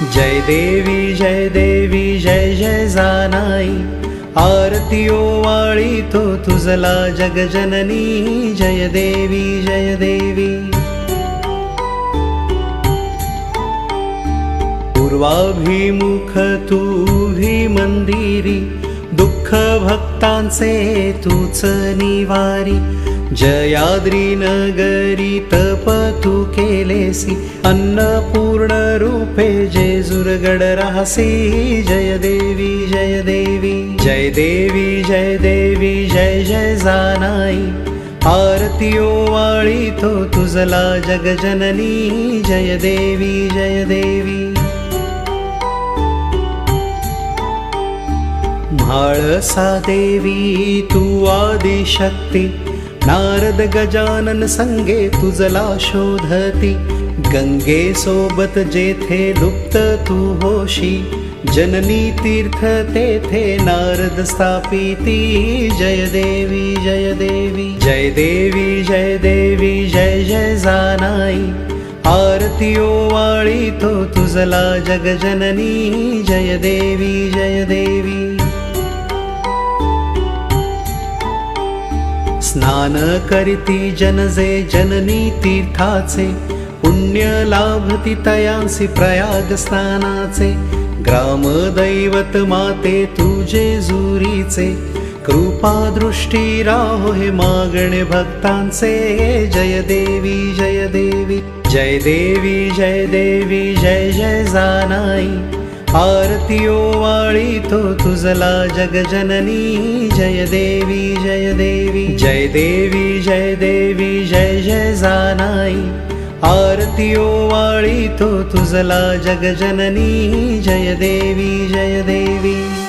जय देवी जय देवी जय जय जानाई। आरती ओवाळी तो तुझला जगजननी जय देवी जय देवी। पूर्वाभिमुख तूही मंदिरी दुःख भक्तांचे तूच निवारी. जयाद्री नगरी तप तू केलेसी. अन्नपूर्ण रूपे जेजुरगड राहसी. जय देवी जय देवी जय देवी जय देवी जय जय जानाई. आरतीयो वाळी तो तुझला जगजननी. जय देवी जय देवी. म्हाळसा देवी तू आदिशक्ती. नारद गजानन संगे तुझला शोधती. गंगे सोबत जेथे लुप्त तू होशी. जननी तीर्थ तेथे नारद स्थापिती. जय देवी जय देवी. जय देवी जय देवी जय जय जानाई. आरती वाळी तो तुझला जगजननी. जय देवी जय देवी. स्नान करीती जनजे जननी तीर्थाचे पुण्य लाभती तयांसी प्रयाग स्नानाचे ग्राम दैवत माते तुझे जुरीचे कृपा दृष्टी राहो हे मागणे भक्तांचे. जय देवी जय देवी जय देवी जय देवी जय जय जानाई. आरती ओवाळी तो तुझला जगजननी जय देवी जय देवी. जय देवी जय देवी जय जय जानाई. आरती ओवाळी तो तुझला जगजननी जय देवी जय देवी.